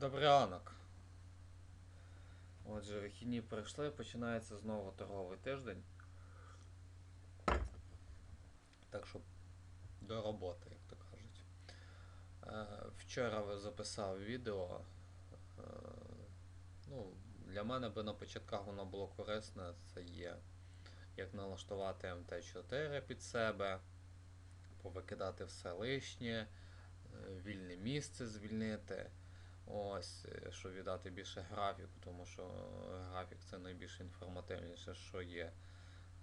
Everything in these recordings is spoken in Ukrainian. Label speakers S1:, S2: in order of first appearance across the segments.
S1: Добрий ранок. Отже, вихідні пройшли, починається знову торговий тиждень. Так що до роботи, як то кажуть. Е, вчора записав відео. Е, ну, для мене би на початках воно було корисне. Це є як налаштувати МТ4 під себе, повикидати все лишнє, е, вільне місце звільнити. Ось, е, щоб віддати більше графіку, тому що графік це найбільш інформативніше, що є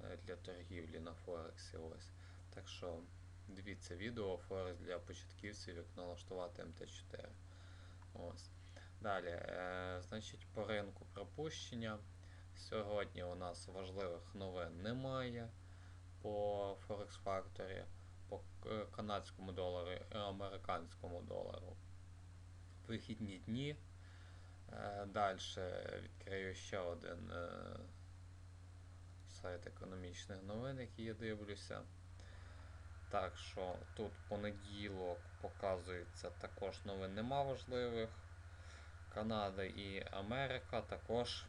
S1: е, для торгівлі на Форексі. Ось. Так що дивіться відео Форекс для початківців, як налаштувати МТ4. Ось. Далі, е, значить, по ринку пропущення. Сьогодні у нас важливих новин немає по Форекс Factory, по е, канадському долару і американському долару вихідні дні. Далі відкрию ще один е, сайт економічних новин, який я дивлюся. Так що тут понеділок показується також новин нема важливих. Канада і Америка також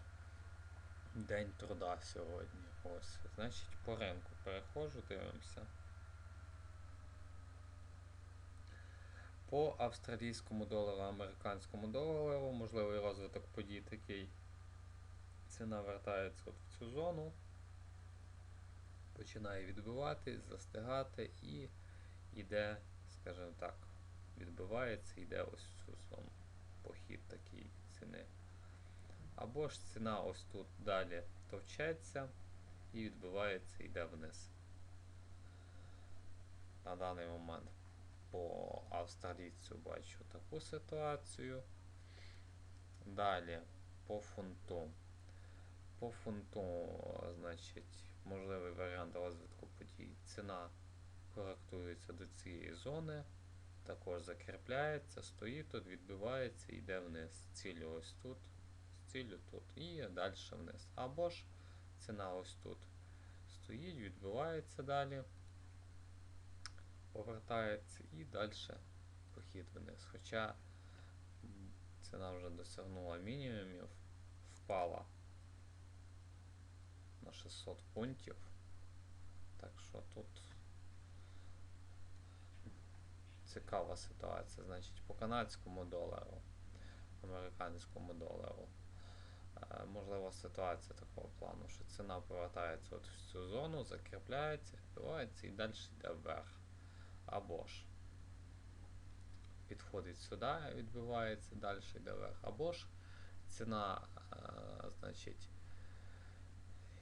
S1: День труда сьогодні. Ось. Значить, по ринку переходжу, дивимося. По австралійському долару, американському долару, можливий розвиток подій такий. Ціна вертається от в цю зону, починає відбиватись, застигати і йде, скажімо так, відбивається, йде ось в цю зону. Похід такий ціни. Або ж ціна ось тут далі товчеться і відбивається, йде вниз. На даний момент по австралійцю бачу таку ситуацію. Далі по фунту. По фунту, значить, можливий варіант розвитку подій. Ціна коректується до цієї зони, також закріпляється, стоїть тут, відбивається, йде вниз. Цілю ось тут, цілю тут і далі вниз. Або ж ціна ось тут стоїть, відбивається далі повертається і далі похід вниз. Хоча ціна вже досягнула мінімумів, впала на 600 пунктів. Так що тут цікава ситуація. Значить, по канадському долару, американському долару. е, Можлива ситуація такого плану, що ціна повертається от в цю зону, закріпляється, відбивається і далі йде вверх або ж підходить сюди, відбивається, далі йде вверх, або ж ціна, е, значить,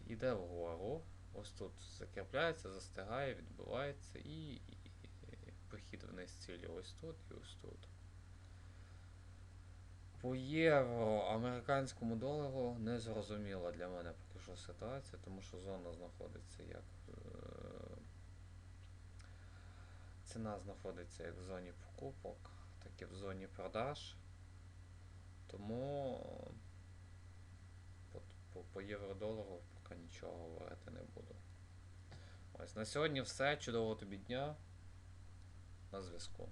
S1: йде вгору, ось тут закріпляється, застигає, відбивається і, і, і похід вниз цілі ось тут і ось тут. По євро, американському долару не зрозуміла для мене поки що ситуація, тому що зона знаходиться як. Е, Ціна знаходиться як в зоні покупок, так і в зоні продаж. Тому по, по, по євро-долару поки нічого говорити не буду. Ось на сьогодні все. Чудового тобі дня. На зв'язку.